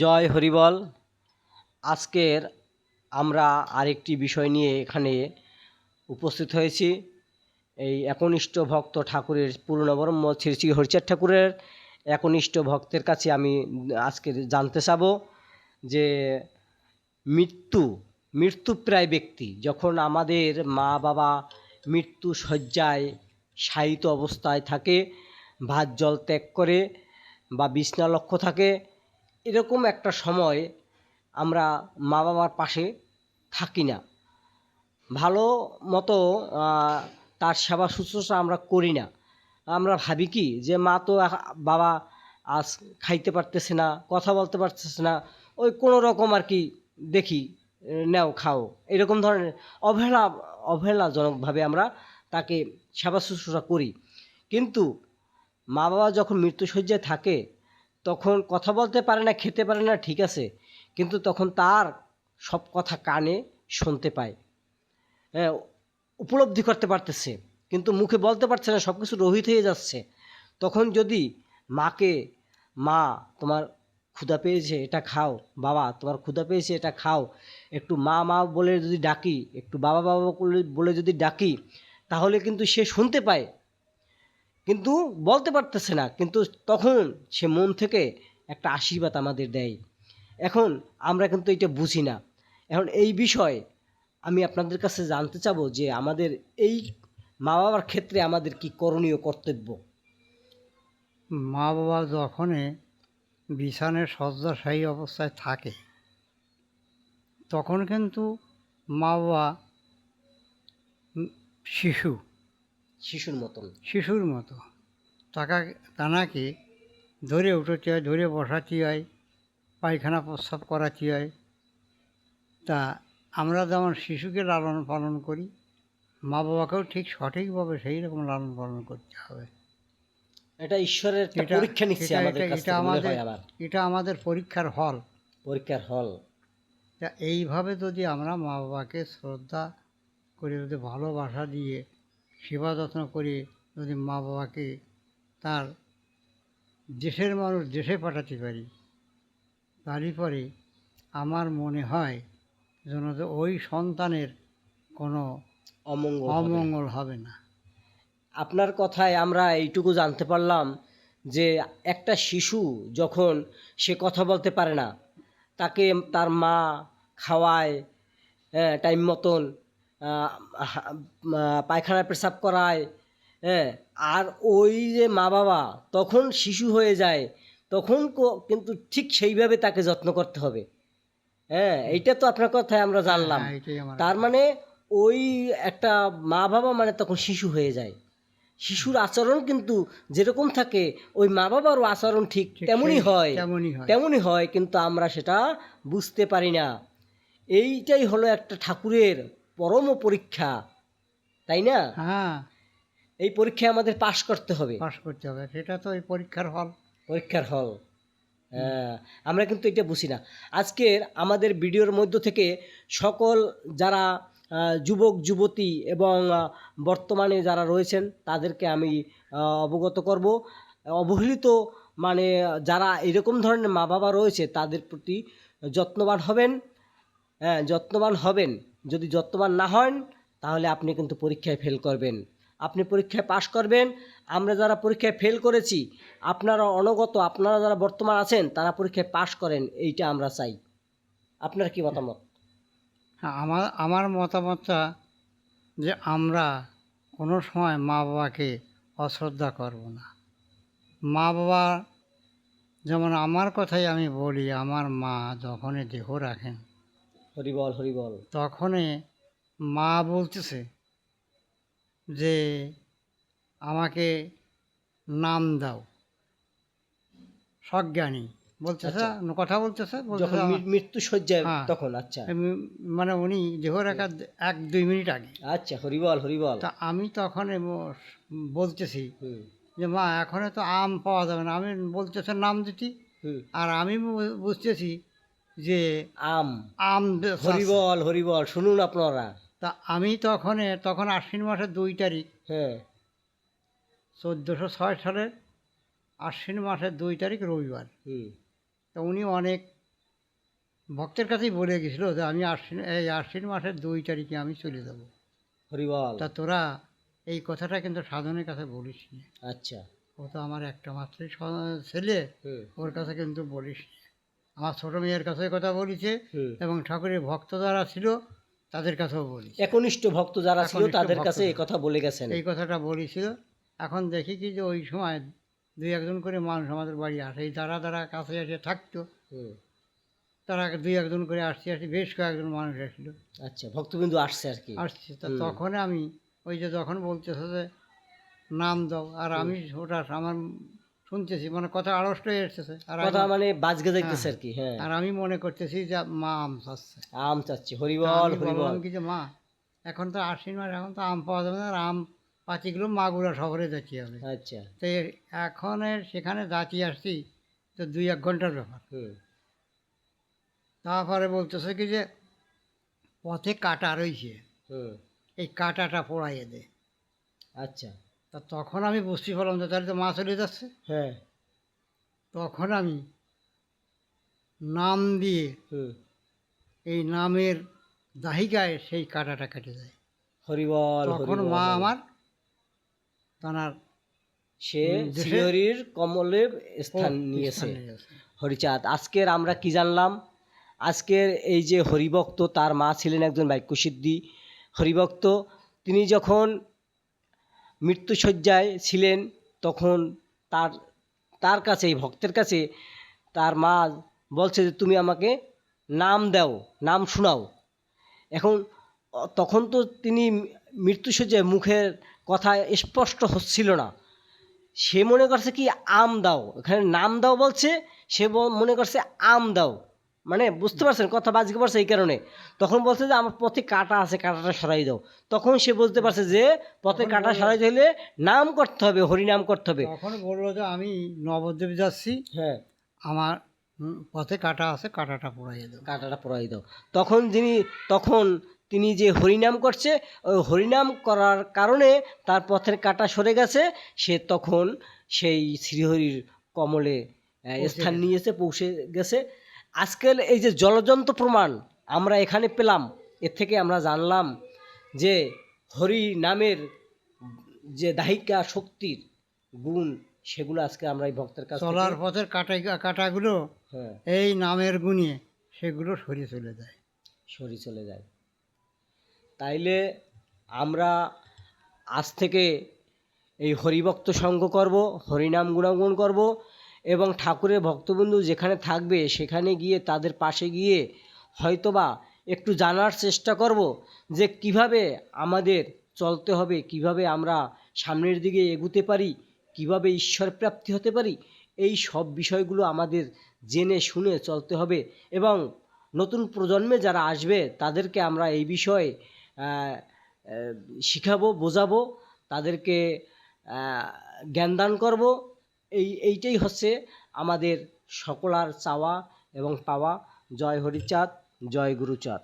জয় হরিবল। আজকের আমরা আরেকটি বিষয় নিয়ে এখানে উপস্থিত হয়েছি। এই একনিষ্ঠ ভক্ত ঠাকুরের পূর্ণব্রহ্ম শ্রী শ্রী হরিচাঁদ ঠাকুরের একনিষ্ঠ ভক্তের কাছে আমি আজকে জানতে চাবো যে মৃত্যু, মৃত্যুপ্রায় ব্যক্তি যখন আমাদের মা বাবা মৃত্যু শয্যায় শায়িত অবস্থায় থাকে, ভাত জল ত্যাগ করে বা বিছনা লক্ষ্য থাকে এরকম একটা সময় আমরা মা বাবার পাশে থাকি না। ভালো মতো তার সেবা শুশ্রূষা আমরা করি না। আমরা ভাবি কি যে, মা তো বাবা আজ খাইতে পারতেছে না, কথা বলতে পারতেছে না, ওই কোনো রকম আর কি দেখি নেও খাও। এরকম ধরনের অবহেলা, অবহেলাজনকভাবে আমরা তাকে সেবা শুশ্রূষা করি। কিন্তু মা বাবা যখন মৃত্যুসজ্জায় থাকে তখন কথা বলতে পারে না, খেতে পারে না, ঠিক আছে। কিন্তু তখন তার সব কথা কানে শুনতে পায়। হ্যাঁ উপলব্ধি করতে পারতেছে। কিন্তু মুখে বলতে পারছে না সব কিছু রহিত হয়ে যাচ্ছে। তখন যদি মাকে, মা, তোমার ক্ষুধা পেয়েছে, এটা খাও। বাবা, তোমার ক্ষুধা পেয়েছে, এটা খাও। একটু মা মা বলে যদি ডাকি, একটু বাবা বাবা বলে- বলে যদি ডাকি, তাহলে কিন্তু সে শুনতে পায়। কিন্তু বলতে পারতেছে না। কিন্তু তখন সে মন থেকে একটা আশীর্বাদ আমাদের দেয়। এখন আমরা কিন্তু এটা বুঝি না। এখন এই বিষয় আমি আপনাদের কাছে জানতে চাব যে আমাদের এই মা বাবার ক্ষেত্রে আমাদের কি করণীয় কর্তব্য? মা বাবা যখনই বিছানায় শয্যাশায়ী অবস্থায় থাকে, তখন কিন্তু মা বাবা শিশু শিশুর মতন। শিশুর মতো। তাকা তানাকে ধরে উঠোতে হয় ধরে বসাতে হয় পায়খানা প্রস্রাব করাতে হয়। তা আমরা যেমন শিশুকে লালন পালন করি মা বাবাকেও ঠিক সঠিকভাবে সেই রকম লালন পালন করতে হবে। এটা ঈশ্বরের এটা- পরীক্ষা নিচ্ছে এটা- আমাদের এটা- আমাদের- এটা আমাদের পরীক্ষার হল। পরীক্ষার হল। তা এইভাবে যদি আমরা মা বাবাকে শ্রদ্ধা করে যদি ভালোবাসা দিয়ে সেবা যত্ন করে যদি মা বাবাকে তার দেশের মানুষ দেশে পাঠাতে পারি তারই পরে আমার মনে হয় যেন যে ওই সন্তানের কোনো অমঙ্গল অমঙ্গল হবে না। আপনার কথায় আমরা এইটুকু জানতে পারলাম যে একটা শিশু যখন সে কথা বলতে পারে না তাকে তার মা খাওয়ায় হ্যাঁ টাইম মতন পায়খানা পেশাব করায় হ্যাঁ আর ওই যে মা বাবা তখন শিশু হয়ে যায় তখন কিন্তু ঠিক সেইভাবে তাকে যত্ন করতে হবে। হ্যাঁ এইটা তো আপনার কথায় আমরা জানলাম। হ্যাঁ, এটাই আমার তার মানে ওই একটা মা বাবা মানে তখন শিশু হয়ে যায়। শিশুর আচরণ কিন্তু যেরকম থাকে ওই মা বাবারও আচরণ ঠিক হয়। তেমনই হয়। তেমনই হয় কিন্তু আমরা সেটা বুঝতে পারি না। এইটাই হলো একটা ঠাকুরের পরম পরীক্ষা তাই না? হ্যাঁ। এই পরীক্ষায় আমাদের পাশ করতে হবে। পাস করতে হবে সেটা তো এই পরীক্ষার হল। পরীক্ষার হল। হ্যাঁ আমরা কিন্তু এটা বুঝি না। আজকের আমাদের ভিডিওর মধ্য থেকে সকল যারা যুবক যুবতী এবং বর্তমানে যারা রয়েছেন তাদেরকে আমি অবগত করব। অবহেলিত মানে যারা এরকম ধরনের মা বাবা রয়েছে তাদের প্রতি যত্নবান হবেন। হ্যাঁ যত্নবান হবেন। যদি যত্নবান না হন তাহলে আপনি কিন্তু পরীক্ষায় ফেল করবেন। আপনি পরীক্ষায় পাশ করবেন। আমরা যারা পরীক্ষায় ফেল করেছি আপনারা অনগত আপনারা যারা বর্তমান আছেন তারা পরীক্ষায় পাশ করেন এইটা আমরা চাই। আপনার কি মতামত? হ্যাঁ, আমার আমার মতামতটা যে আমরা কোনো সময় মা বাবাকে অশ্রদ্ধা করব না। মা বাবা যেমন আমার কথাই আমি বলি আমার মা যখনই দেহ রাখেন হরিবল হরিবল তখনই মা বলতেছে যে আমাকে নাম দাও। সজ্ঞানী। বলতেছে কথা বলতেছে মৃত্যু শয্যায় হ্যাঁ। তখন আচ্ছা। মানে উনি দেহ রাখার এক দুই মিনিট আগে। আচ্ছা হরিবল হরিবল তা আমি তখন বলতেছি যে মা এখনও তো আম পাওয়া যাবে না। আমি বলতেছে নাম দিতি আর আমি বুঝতেছি যে আম। আম হরিবল হরিবল শুনুন আপনারা। তা আমি তখন তখন আশ্বিন মাসের দুই তারিখ। হ্যাঁ। চোদ্দোশো ছয় সালের আশ্বিন মাসের দুই তারিখ রবিবার। হুম। তো উনি অনেক ভক্তের কাছেই বলে গেছিল যে আমি আশ্বিন এই আশ্বিন মাসের দুই তারিখে আমি চলে যাব। হরিবল। তা তোরা এই কথাটা কিন্তু সাধনের কাছে বলিস না আচ্ছা। ও তো আমার একটা মাত্রই ছেলে। ওর কাছে কিন্তু বলিস না। আমার ছোটো মেয়ের কাছে কথা বলেছে এবং ঠাকুরের ভক্ত যারা ছিল তাদের কাছেও বলি একনিষ্ঠ ভক্ত যারা ছিল তাদের কাছে এই কথা বলে গেছেন। এই কথাটা বলেছিল। এখন দেখি কি যে ওই সময় দুই একজন করে মানুষ আমাদের বাড়ি আসে। এই যারা যারা কাছে এসে থাকতো তারা দুই একজন করে আসতে আসতে বেশ কয়েকজন মানুষ আসলো। আচ্ছা ভক্তবিন্দু আসছে আর কি। আসছে। তা তখন আমি ওই যে যখন বলতেছে যে নাম দাও। আর আমি ওটা আমার শুনতেছি মানে কথা আড়ষ্ট হয়ে এসেছে আর কথা মানে বাজগে যাইতেছে আর কি হ্যাঁ। আর আমি মনে করতেছি যে মা আম চাচ্ছে। আম চাচ্ছি হরিবল হরিবল কি যে মা এখন তো আশ্বিন মাস এখন তো আম পাওয়া যাবে না আর আম পাচিগুলো মাগুরা শহরে যেতে হবে আচ্ছা। তো এখন সেখানে যাচ্ছি আসছি তো দুই এক ঘণ্টার ব্যাপার। তারপরে বলতেছে কি যে পথে কাটা রয়েছে এই কাটাটা পোড়াইয়ে দে। আচ্ছা। তা তখন আমি বুঝতে পারলাম যে তাহলে তো মা চলে যাচ্ছে। হ্যাঁ। তখন আমি নাম দিয়ে এই নামের দাহিকায় সেই কাটাটা কেটে যায় হরিবল তখন মা আমার তানার সে শ্রীহরির কমলে স্থান নিয়েছে স্থান নিয়েছে। হরিচাঁদ আজকের আমরা কি জানলাম? আজকের এই যে হরিভক্ত তার মা ছিলেন একজন বাক্যসিদ্ধি হরিভক্ত। তিনি যখন মৃত্যুসজ্জায় ছিলেন, তখন তার তার কাছে, এই ভক্তের কাছে তার মা বলছে যে, তুমি আমাকে নাম দাও, নাম শোনাও। এখন তখন তো তিনি মৃত্যুসজ্জায় মুখের কথা স্পষ্ট হচ্ছিল না। সে মনে করছে কি, আম দাও। এখানে নাম দাও বলছে, সে মনে করছে, আম দাও। মানে বুঝতে পারছেন কথা বাজকে পারছে এই কারণে। তখন বলছে যে আমার পথে কাটা আছে কাটাটা সরাই দাও। তখন সে বুঝতে পারছে যে পথে কাটা সরাইতে হলে নাম করতে হবে হরিনাম করতে হবে। তখন বলল যে আমি নবদ্বীপ যাচ্ছি। হ্যাঁ। আমার পথে কাটা আছে কাটাটা পোড়াইয়ে দাও। কাটাটা পরাই দাও। তখন যিনি তখন তিনি যে হরিনাম করছে ওই হরিনাম করার কারণে তার পথের কাটা সরে গেছে। সে তখন সেই শ্রীহরির কমলে স্থান। নিয়েছে পৌঁছে গেছে। আজকাল এই যে জলজন্ত প্রমাণ আমরা এখানে পেলাম এর থেকে আমরা জানলাম যে হরি নামের যে দাহিকা শক্তির গুণ সেগুলো আজকে আমরা এই ভক্তের কাছে চলার পথের কাটা কাটাগুলো হ্যাঁ। এই নামের গুণে সেগুলো সরিয়ে চলে যায়। সরি চলে যায়। তাইলে আমরা আজ থেকে এই হরিভক্ত সঙ্গ করব হরিনাম গুণাগুণ করব এবং ঠাকুরের ভক্তবন্ধু যেখানে থাকবে সেখানে গিয়ে তাদের পাশে গিয়ে হয়তোবা একটু জানার চেষ্টা করব যে কীভাবে আমাদের চলতে হবে, কীভাবে আমরা সামনের দিকে এগুতে পারি, কীভাবে ঈশ্বর প্রাপ্তি হতে পারি, এই সব বিষয়গুলো আমাদের জেনে শুনে চলতে হবে এবং নতুন প্রজন্মে যারা আসবে তাদেরকে আমরা এই বিষয়ে শিখাবো, বোঝাবো, তাদেরকে জ্ঞানদান করব। এই এইটাই হচ্ছে আমাদের সকলার চাওয়া এবং পাওয়া। জয় হরিচাঁদ জয় গুরুচাঁদ।